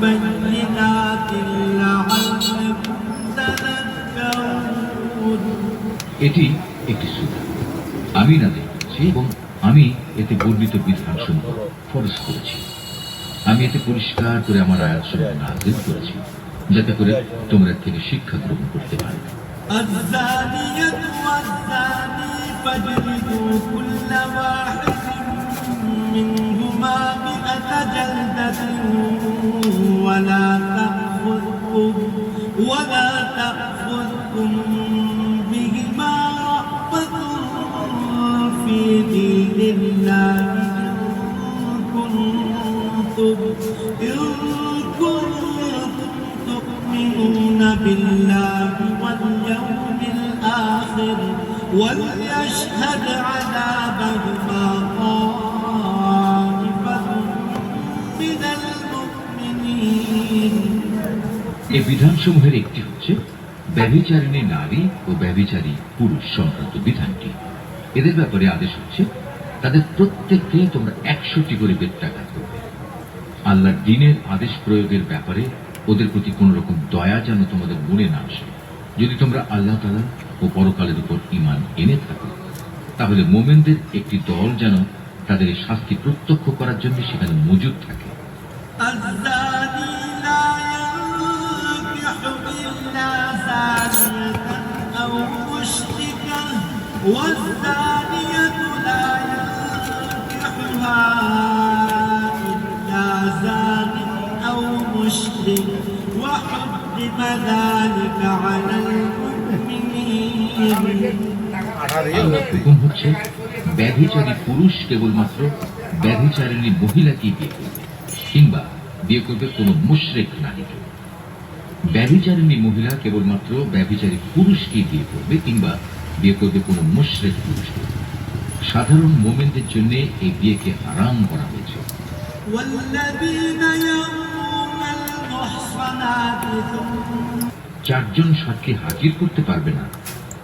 بينات لعلكم تذكرون এটি একটি সুরা আমি না দেখেছি এবং আমি এতে বর্ণিত বিধানসমূহ ফরজ করেছি আমি এতে পরিষ্কার করে আমার আয়াতসমূহ নাজিল করেছি যাতে করে তোমরা এর থেকে শিক্ষা গ্রহণ করতে পারো الزانية والزاني فاجلدوا كل واحد ولا تأخذكم بهما رأفة في دين الله إن كنتم تؤمنون بالله واليوم الآخر وليشهد عذابهما বিধানসমূহের একটি হচ্ছে ব্যবিচারিণী নারী ও ব্যবিচারী পুরুষ সংক্রান্ত বিধানটি। এদের ব্যাপারে আদেশ হচ্ছে, তাদের প্রত্যেককে তোমরা একশোটি করে বেত্রাঘাত করবে আল্লাহর দিনের আদেশ প্রয়োগের ব্যাপারে ওদের প্রতি কোন রকম দয়া যেন তোমাদের মনে না আসে। যদি তোমরা আল্লাহ তালা ও পরকালের উপর ইমান এনে থাকো, তাহলে মোমেনদের একটি দল যেন তাদের শাস্তি প্রত্যক্ষ করার জন্য সেখানে মজুদ থাকে। আল্লাহ زانية أو مشركة والزانية لا ينكحها إلا زان أو مشرك وحرم ذلك على المؤمنين আল্লাহর হুকুম হচ্ছে ব্যভিচারী পুরুষ কেবলমাত্র ব্যভিচারিণী মহিলাকেই বিয়ে করবে কিংবা বিয়ে করবে কোনো মুশরেক নারীকে ব্যভিচারিণী মহিলা কেবলমাত্র ব্যবিচারী পুরুষকে বিয়ে করবে কিংবা বিয়ে করবে কোনো মুশ্রেক পুরুষকে। সাধারণ মোমেনদের জন্য এই বিয়েকে হারাম করা হয়েছে। চারজন সাক্ষী হাজির করতে পারবে না।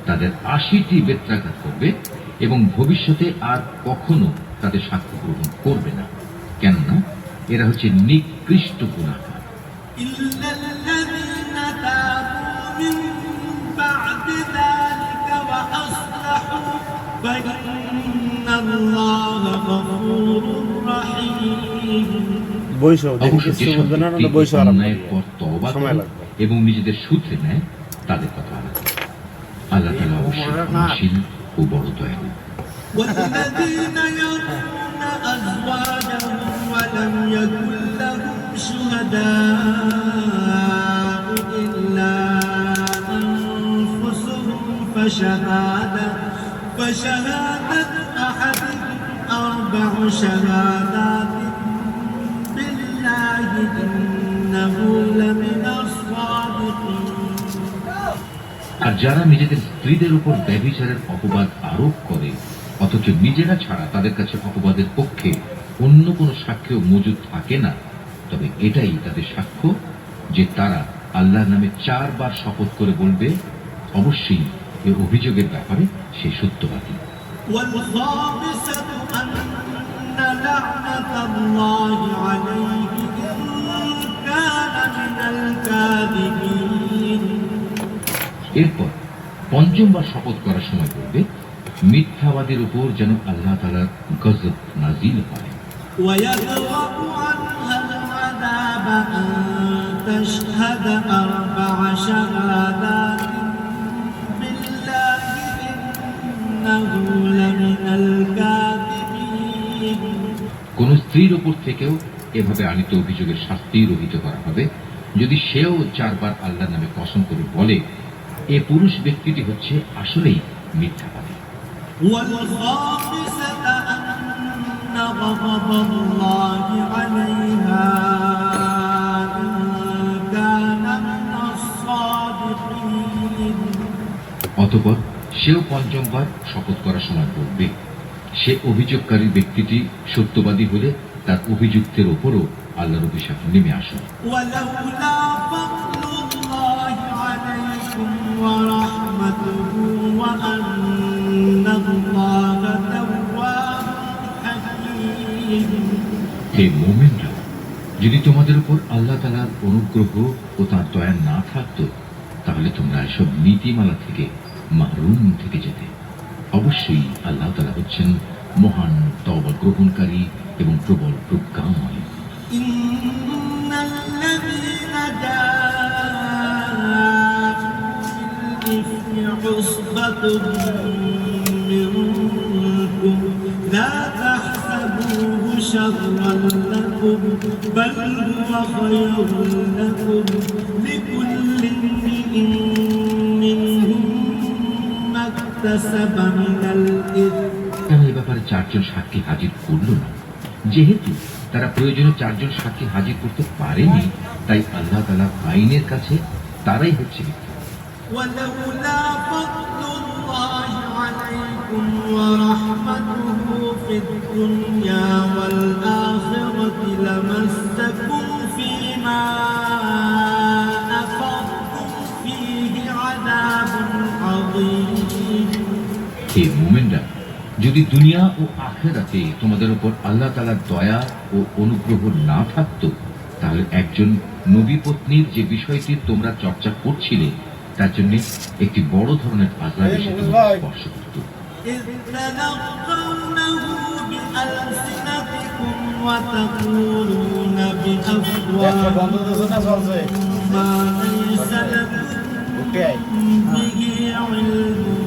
তাদের আশিটি বেত্রাঘাত করবে এবং ভবিষ্যতে আর কখনো তাদের সাক্ষ্য গ্রহণ করবে না। কেননা এরা হচ্ছে নিকৃষ্ট গুণাকার من بعد ذلك وأصلحوا فإن الله غفور رحيم বৈশ দেখি অবশ্য কিছু যেসব বলবে না ব্যক্তি না বৈশ আরাম অন্যায়ের পর তওবা সময় করে লাগবে। এবং নিজেদের সূত্রে নেয় তাদের কথা আলাদা আল্লাহ তালা অবশ্যই ক্ষমাশীল ও বড় দয়ালু والذين يرمون أزواجهم ولم يكن لهم شهداء أنفسهم فشهادة فشهادة أحدهم أربع شهادات بالله إنه لمن الصادقين আর যারা নিজেদের স্ত্রীদের উপর ব্যভিচারের অপবাদ আরোপ করে অথচ নিজেরা ছাড়া তাদের কাছে অপবাদের পক্ষে অন্য কোনো সাক্ষ্য মজুদ থাকে না তবে এটাই তাদের সাক্ষ্য যে তারা আল্লাহর নামে চারবার শপথ করে বলবে অবশ্যই এ অভিযোগের ব্যাপারে সে সত্যবাদী والخامسة أن لعنة الله عليه إن كان من الكاذبين এরপর পঞ্চমবার শপথ করার সময় বলবে মিথ্যাবাদের উপর যেন আল্লাহ তালার গজব নাজিল হয় ويدرأ عنها العذاب أن تشهد স্ত্রীর ওপর থেকেও এভাবে আনিত অভিযোগের শাস্তি রহিত করা হবে। যদি সেও চারবার আল্লাহ নামে কসম করে বলে, এ পুরুষ ব্যক্তিটি হচ্ছে আসলেই মিথ্যাবাদী। অতপর সেও পঞ্চমবার শপথ করার সময় বলবে, সে অভিযোগকারী ব্যক্তিটি সত্যবাদী হলে তার অভিযুক্তের ওপরও আল্লাহর অভিশাপ নেমে আসে। হে যদি তোমাদের উপর আল্লাহ তালার অনুগ্রহ ও তার দয়া না থাকত তাহলে তোমরা এসব নীতিমালা থেকে মাহরুম থেকে যেতে। অবশ্যই আল্লাহ তালা হচ্ছেন মহান তবা গ্রহণকারী এবং প্রবল প্রজ্ঞাময় إن الذين جاءوا بالإفك عصبة منكم لا تحسبوه شرا لكم بل هو خير لكم لكل امرئ منهم ما اكتسب من الإثم কেন এ ব্যাপারে চারজন সাক্ষী হাজির করল না যেহেতু তারা প্রয়োজনে চারজন সাক্ষী হাজির করতে পারেনি তাই আল্লাহ তালা আইনের কাছে তারাই হচ্ছে মিথ্যা ولولا فضل الله عليكم ورحمته في الدنيا والآخرة لمسكم যদি দুনিয়া ও আখেরাতে তোমাদের উপর আল্লাহ তালার দয়া ও অনুগ্রহ না থাকতো তাহলে একজন নবী পত্নীর যে বিষয়টি তোমরা চর্চা করছিলে তার জন্য একটি বড় ধরনের আজাব এসে তোমাদের স্পর্শ করত إذ تلقونه بألسنتكم وتقولون بأفواهكم ما ليس لكم به علم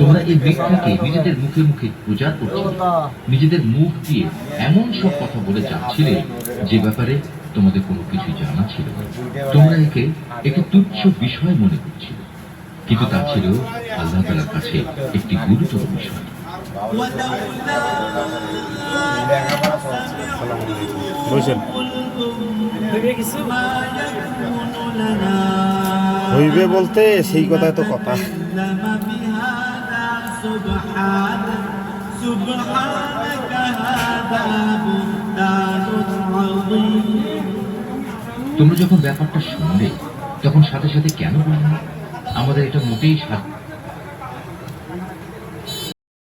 তোমরা এই ব্যক্তিকে নিজেদের মুখে মুখে নিজেদের মুখ দিয়ে এমন সব কথা বলে যাচ্ছিলে, যে ব্যাপারে তোমাদের কোনো কিছু জানা ছিল তোমরা একে একটি তুচ্ছ বিষয় মনে করছিল, কিন্তু তা ছিল আল্লাহ তালার কাছে একটি গুরুতর বিষয়। হইবে বলতে সেই কথাই তো কথা। তোমরা যখন ব্যাপারটা শুনলে, তখন সাথে সাথে কেন বললে? আমাদের এটা মোটেই সাধ্য